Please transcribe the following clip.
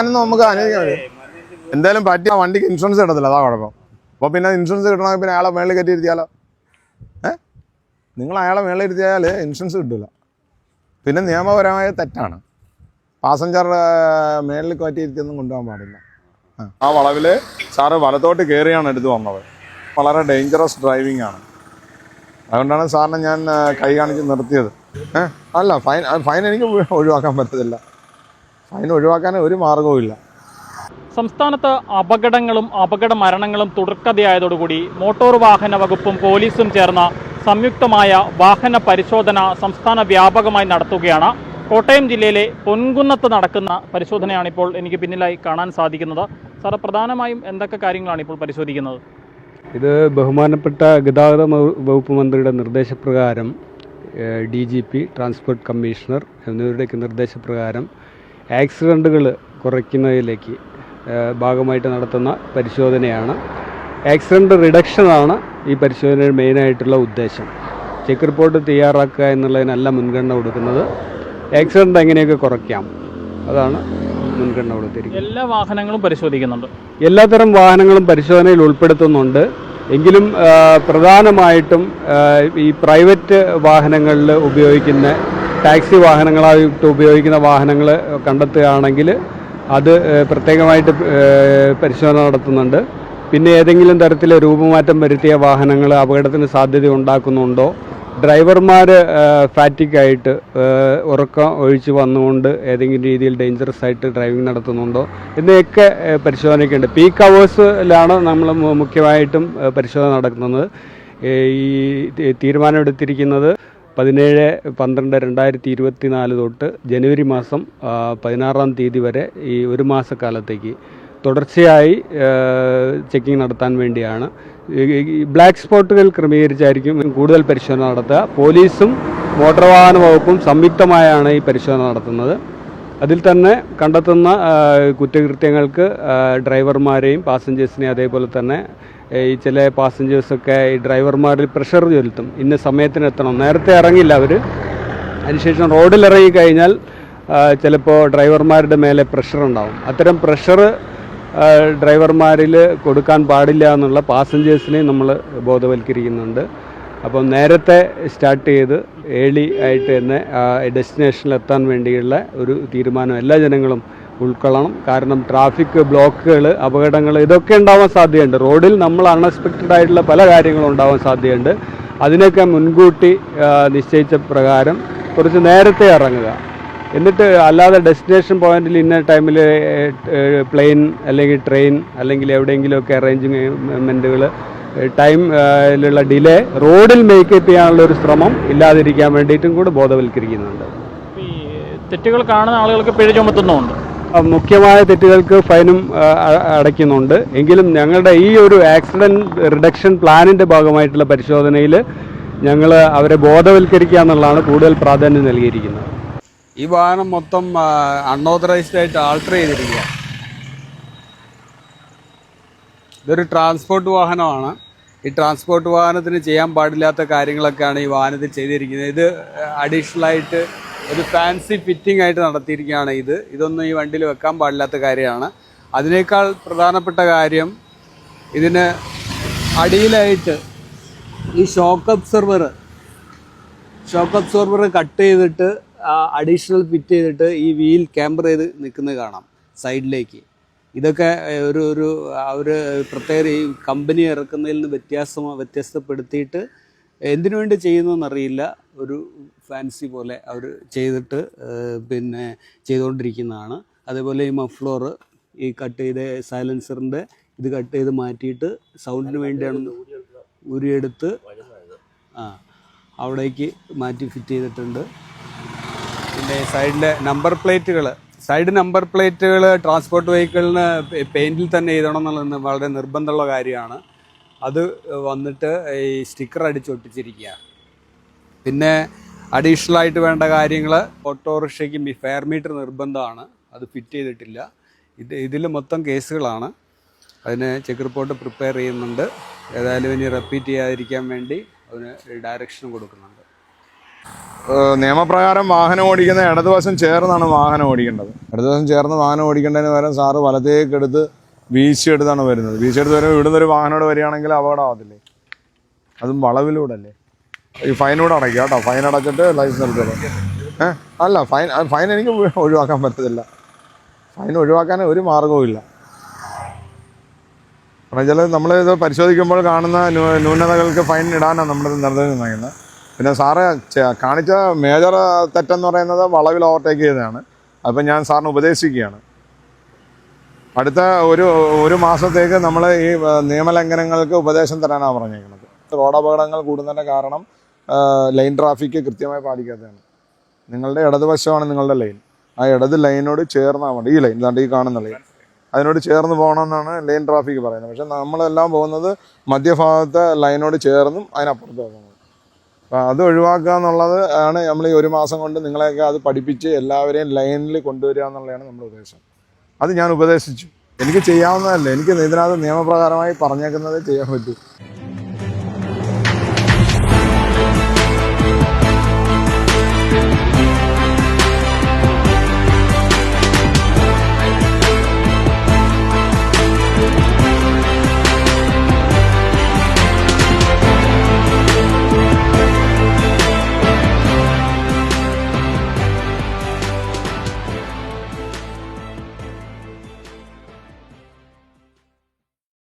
അങ്ങനൊന്നും നമുക്ക് അനുവദിക്കാൻ പറ്റും എന്തായാലും പറ്റിയ വണ്ടിക്ക് ഇൻഷുറൻസ് കിട്ടത്തില്ല അതാ കുഴപ്പം. അപ്പോൾ പിന്നെ ഇൻഷുറൻസ് കിട്ടണമെങ്കിൽ പിന്നെ അയാളെ മേളിൽ കയറ്റി ഇരുത്തിയാലോ? ഏ? നിങ്ങൾ അയാളെ മേളിൽ ഇരുത്തിയാൽ ഇൻഷുറൻസ് കിട്ടില്ല പിന്നെ നിയമപരമായ തെറ്റാണ്. പാസഞ്ചർ മേളിൽ കയറ്റിയിരുത്തിയൊന്നും കൊണ്ടുപോകാൻ പാടില്ല. ആ. വളവിൽ വളവിൽ സാറ് വലത്തോട്ട് കയറിയാണ് എടുത്ത് വന്നത്. വളരെ ഡേഞ്ചറസ് ഡ്രൈവിംഗ് ആണ്. അതുകൊണ്ടാണ് സാറിനെ ഞാൻ കൈ കാണിച്ച് നിർത്തിയത്. ഏ? അല്ല ഫൈൻ ഫൈൻ എനിക്ക് ഒഴിവാക്കാൻ പറ്റത്തില്ല. ഫൈൻ ഒഴിവാക്കാൻ ഒരു മാർഗവുമില്ല സംസ്ഥാനത്ത് അപകടങ്ങളും അപകട മരണങ്ങളും തുടർക്കഥയായതോടുകൂടി മോട്ടോർ വാഹന വകുപ്പും പോലീസും ചേർന്ന സംയുക്തമായ വാഹന പരിശോധന സംസ്ഥാന വ്യാപകമായി നടത്തുകയാണ്. കോട്ടയം ജില്ലയിലെ പൊൻകുന്നത്ത് നടക്കുന്ന പരിശോധനയാണ് ഇപ്പോൾ എനിക്ക് പിന്നിലായി കാണാൻ സാധിക്കുന്നത്. സാറ് പ്രധാനമായും എന്തൊക്കെ കാര്യങ്ങളാണ് ഇപ്പോൾ പരിശോധിക്കുന്നത്? ഇത് ബഹുമാനപ്പെട്ട ഗതാഗത വകുപ്പ് മന്ത്രിയുടെ നിർദ്ദേശപ്രകാരം D G P transport commissioner എന്നിവരുടെയൊക്കെ നിർദ്ദേശപ്രകാരം ആക്സിഡന്റുകൾ കുറയ്ക്കുന്നതിലേക്ക് ഭാഗമായിട്ട് നടത്തുന്ന പരിശോധനയാണ്. ആക്സിഡന്റ് റിഡക്ഷനാണ് ഈ പരിശോധനയുടെ മെയിനായിട്ടുള്ള ഉദ്ദേശം. ചെക്ക് റിപ്പോർട്ട് തയ്യാറാക്കുക എന്നുള്ളതിനല്ല മുൻഗണന കൊടുക്കുന്നത്. ആക്സിഡന്റ് എങ്ങനെയൊക്കെ കുറയ്ക്കാം? അതാണ് മുൻഗണന കൊടുത്തിരിക്കുന്നത്. എല്ലാ വാഹനങ്ങളും പരിശോധിക്കുന്നുണ്ട്. എല്ലാത്തരം വാഹനങ്ങളും പരിശോധനയിൽ ഉൾപ്പെടുത്തുന്നുണ്ട്. എങ്കിലും പ്രധാനമായിട്ടും ഈ പ്രൈവറ്റ് വാഹനങ്ങളിൽ ഉപയോഗിക്കുന്ന ടാക്സി വാഹനങ്ങളായിട്ട് ഉപയോഗിക്കുന്ന വാഹനങ്ങൾ കണ്ടെത്തുകയാണെങ്കിൽ അത് പ്രത്യേകമായിട്ട് പരിശോധന നടത്തുന്നുണ്ട്. പിന്നെ ഏതെങ്കിലും തരത്തിൽ രൂപമാറ്റം വരുത്തിയ വാഹനങ്ങൾ അപകടത്തിന് സാധ്യത ഉണ്ടാക്കുന്നുണ്ടോ? ഡ്രൈവർമാർ ഫാറ്റിക്കായിട്ട് ഉറക്കം ഒഴിച്ച് വന്നുകൊണ്ട് ഏതെങ്കിലും രീതിയിൽ ഡേഞ്ചറസ് ആയിട്ട് ഡ്രൈവിംഗ് നടത്തുന്നുണ്ടോ? എന്നൊക്കെ പരിശോധനയ്ക്കുണ്ട്. പീക്ക് അവേഴ്സിലാണ് നമ്മൾ മുഖ്യമായിട്ടും പരിശോധന നടക്കുന്നത്. ഈ തീരുമാനമെടുത്തിരിക്കുന്നത്. പതിനേഴ് പന്ത്രണ്ട് രണ്ടായിരത്തി ഇരുപത്തി നാല് തൊട്ട് ജനുവരി മാസം പതിനാറാം തീയതി വരെ ഈ ഒരു മാസക്കാലത്തേക്ക് തുടർച്ചയായി ചെക്കിംഗ് നടത്താൻ വേണ്ടിയാണ്. ബ്ലാക്ക് സ്പോട്ടുകൾ ക്രമീകരിച്ചായിരിക്കും കൂടുതൽ പരിശോധന നടത്തുക. പോലീസും മോട്ടോർ വാഹന വകുപ്പും സംയുക്തമായാണ് ഈ പരിശോധന നടത്തുന്നത്. അതിൽ തന്നെ കണ്ടെത്തുന്ന കുറ്റകൃത്യങ്ങൾക്ക് ഡ്രൈവർമാരെയും പാസഞ്ചേഴ്സിനെയും അതേപോലെ തന്നെ ഈ ചില പാസഞ്ചേഴ്സൊക്കെ ഈ ഡ്രൈവർമാരിൽ പ്രഷർ ചെലുത്തും. ഇന്ന സമയത്തിന് എത്തണം നേരത്തെ ഇറങ്ങില്ല അവർ അതിനുശേഷം റോഡിൽ ഇറങ്ങി കഴിഞ്ഞാൽ ചിലപ്പോൾ ഡ്രൈവർമാരുടെ മേലെ പ്രഷർ ഉണ്ടാവും. അത്തരം പ്രഷർ ഡ്രൈവർമാരിൽ കൊടുക്കാൻ പാടില്ല എന്നുള്ള പാസഞ്ചേഴ്സിനെ നമ്മൾ ബോധവൽക്കരിക്കുന്നുണ്ട്. അപ്പം നേരത്തെ സ്റ്റാർട്ട് ചെയ്ത് ഏളി ആയിട്ട് തന്നെ ഡെസ്റ്റിനേഷനിൽ എത്താൻ വേണ്ടിയുള്ള ഒരു തീരുമാനം എല്ലാ ജനങ്ങളും ഉൾക്കൊള്ളണം. കാരണം ട്രാഫിക് ബ്ലോക്കുകൾ അപകടങ്ങൾ ഇതൊക്കെ ഉണ്ടാവാൻ സാധ്യതയുണ്ട്. റോഡിൽ നമ്മൾ അൺഎക്സ്പെക്റ്റഡ് ആയിട്ടുള്ള പല കാര്യങ്ങളും ഉണ്ടാവാൻ സാധ്യതയുണ്ട്. അതിനൊക്കെ മുൻകൂട്ടി നിശ്ചയിച്ച പ്രകാരം കുറച്ച് നേരത്തെ ഇറങ്ങുക. എന്നിട്ട് അല്ലാതെ ഡെസ്റ്റിനേഷൻ പോയിന്റിൽ ഇന്ന ടൈമിൽ പ്ലെയിൻ അല്ലെങ്കിൽ ട്രെയിൻ അല്ലെങ്കിൽ എവിടെയെങ്കിലുമൊക്കെ അറേഞ്ച്മെന്റുകൾ ടൈമിലുള്ള ഡിലേ റോഡിൽ മേക്കപ്പ് ചെയ്യാനുള്ള ഒരു ശ്രമം ഇല്ലാതിരിക്കാൻ വേണ്ടിയിട്ടും കൂടെ ബോധവൽക്കരിക്കുന്നുണ്ട്. തെറ്റുകൾ കാണുന്ന ആളുകൾക്ക് പിഴ ചുമത്തുന്നുമുണ്ട് ആ, മുഖ്യമായ തെറ്റുകൾക്ക് ഫൈനും അടയ്ക്കുന്നുണ്ട്. എങ്കിലും ഞങ്ങളുടെ ഈ ഒരു ആക്സിഡന്റ് റിഡക്ഷൻ പ്ലാനിന്റെ ഭാഗമായിട്ടുള്ള പരിശോധനയിൽ ഞങ്ങൾ അവരെ ബോധവൽക്കരിക്കുക എന്നുള്ളതാണ് കൂടുതൽ പ്രാധാന്യം നൽകിയിരിക്കുന്നത്. ഈ വാഹനം മൊത്തം അൺഓതറൈസ്ഡ് ആയിട്ട് ആൾട്ടർ ചെയ്തിരിക്കുക. ഇതൊരു ട്രാൻസ്പോർട്ട് വാഹനമാണ്. ഈ ട്രാൻസ്പോർട്ട് വാഹനത്തിന് ചെയ്യാൻ പാടില്ലാത്ത കാര്യങ്ങളൊക്കെയാണ് ഈ വാഹനത്തിൽ ചെയ്തിരിക്കുന്നത്. ഇത് അഡീഷണൽ ആയിട്ട് ഒരു ഫാൻസി ഫിറ്റിംഗ് ആയിട്ട് നടത്തിയിരിക്കുകയാണ് ഇത്. ഇതൊന്നും ഈ വണ്ടിയിൽ വെക്കാൻ പാടില്ലാത്ത കാര്യമാണ്. അതിനേക്കാൾ പ്രധാനപ്പെട്ട കാര്യം ഇതിന് അടിയിലായിട്ട് ഈ shock absorber shock absorber cut ചെയ്തിട്ട് അഡീഷണൽ ഫിറ്റ് ചെയ്തിട്ട് ഈ വീൽ ക്യാമ്പർ ചെയ്ത് നിൽക്കുന്നത് കാണാം സൈഡിലേക്ക്. ഇതൊക്കെ ഒരു ഒരു അവർ പ്രത്യേക ഈ കമ്പനി ഇറക്കുന്നതിൽ നിന്ന് വ്യത്യാസം വ്യത്യസ്തപ്പെടുത്തിയിട്ട് എന്തിനു വേണ്ടി ചെയ്യുന്നതെന്നറിയില്ല. ഒരു ഫാൻസി പോലെ അവർ ചെയ്തിട്ട് പിന്നെ ചെയ്തുകൊണ്ടിരിക്കുന്നതാണ്. അതേപോലെ ഈ മഫ്ലോർ ഈ കട്ട് ചെയ്ത സൈലൻസറിന്റെ ഇത് കട്ട് ചെയ്ത് മാറ്റിയിട്ട് സൗണ്ടിന് വേണ്ടിയാണ് ഉരിയെടുത്ത് ആ അവിടേക്ക് മാറ്റി ഫിറ്റ് ചെയ്തിട്ടുണ്ട്. പിന്നെ സൈഡിലെ നമ്പർ പ്ലേറ്റുകൾ സൈഡ് നമ്പർ പ്ലേറ്റുകൾ ട്രാൻസ്പോർട്ട് വെഹിക്കിളിന് പെയിന്റിൽ തന്നെ എഴുതണം എന്നുള്ളത് വളരെ നിർബന്ധമുള്ള കാര്യമാണ്. അത് വന്നിട്ട് ഈ സ്റ്റിക്കർ അടിച്ച് അടിച്ചൊട്ടിച്ചിരിക്കുക പിന്നെ അഡീഷണൽ ആയിട്ട് വേണ്ട കാര്യങ്ങൾ ഓട്ടോറിക്ഷയ്ക്ക് ഫെയർ മീറ്റർ നിർബന്ധമാണ്. അത് ഫിറ്റ് ചെയ്തിട്ടില്ല. ഇത് ഇതിൽ മൊത്തം കേസുകളാണ്. അതിന് ചെക്ക് റിപ്പോർട്ട് പ്രിപ്പയർ ചെയ്യുന്നുണ്ട്. ഏതായാലും ഇനി റിപ്പീറ്റ് ചെയ്യാതിരിക്കാൻ വേണ്ടി അതിന് ഡയറക്ഷൻ കൊടുക്കുന്നുണ്ട്. നിയമപ്രകാരം വാഹനം ഓടിക്കുന്ന ഇടതുവശം ചേർന്നാണ് വാഹനം ഓടിക്കേണ്ടത്. ഇടതുവശം ചേർന്ന് വാഹനം ഓടിക്കേണ്ടതിന് പകരം സാറ് വലത്തേക്ക് എടുത്ത് വീശിയെടുത്താണ് വരുന്നത്. വീശി എടുത്ത് വരുമ്പോൾ ഇവിടുന്ന് ഒരു വാഹനോട് വരികയാണെങ്കിൽ അപകടമാകത്തില്ലേ അതും വളവിലൂടെ അല്ലേ ഈ ഫൈനൂടെ അടയ്ക്കുക കേട്ടോ. ഫൈൻ അടച്ചിട്ട് ലൈസൻസ് എടുത്തോളൂ. ഏഹ് അല്ല ഫൈൻ ഫൈൻ എനിക്ക് ഒഴിവാക്കാൻ പറ്റത്തില്ല. ഫൈൻ ഒഴിവാക്കാൻ ഒരു മാർഗവും ഇല്ല. കാരണം വെച്ചാൽ നമ്മൾ ഇത് പരിശോധിക്കുമ്പോൾ കാണുന്ന ന്യൂനതകൾക്ക് ഫൈൻ ഇടാനാണ് നമ്മുടെ നിർദ്ദേശം നൽകുന്നത് പിന്നെ സാറ് കാണിച്ച മേജർ തെറ്റെന്ന് പറയുന്നത് വളവിൽ ഓവർടേക്ക് ചെയ്തതാണ്. അപ്പം ഞാൻ സാറിന് ഉപദേശിക്കുകയാണ്. അടുത്ത ഒരു ഒരു മാസത്തേക്ക് നമ്മൾ ഈ നിയമലംഘനങ്ങൾക്ക് ഉപദേശം തരാനാണ് പറഞ്ഞേക്കുന്നത് റോഡ് അപകടങ്ങൾ കൂടുന്നതിന്റെ കാരണം ലൈൻ ട്രാഫിക് കൃത്യമായി പാലിക്കാത്തതാണ്. നിങ്ങളുടെ ഇടതുവശമാണ് നിങ്ങളുടെ ലൈൻ. ആ ഇടത് ലൈനോട് ചേർന്നാൽ മതി. ഈ ലൈൻ ഇതാണ്ട് ഈ കാണുന്ന ലൈൻ. അതിനോട് ചേർന്ന് പോകണമെന്നാണ് ലൈൻ ട്രാഫിക് പറയുന്നത്. പക്ഷെ നമ്മളെല്ലാം പോകുന്നത് മധ്യഭാഗത്തെ ലൈനോട് ചേർന്നും അതിനപ്പുറത്ത് പോകുന്നത്. അപ്പോൾ അത് ഒഴിവാക്കുക എന്നുള്ളത് ആണ് നമ്മൾ ഈ ഒരു മാസം കൊണ്ട് നിങ്ങളെയൊക്കെ അത് പഠിപ്പിച്ച് എല്ലാവരെയും ലൈനിൽ കൊണ്ടുവരിക എന്നുള്ളതാണ് നമ്മുടെ ഉദ്ദേശം. അത് ഞാൻ ഉപദേശിച്ചു. എനിക്ക് ചെയ്യാവുന്നതല്ലേ. എനിക്ക് ഇതിനകത്ത് നിയമപ്രകാരമായി പറഞ്ഞേക്കുന്നത് ചെയ്യാൻ പറ്റൂ.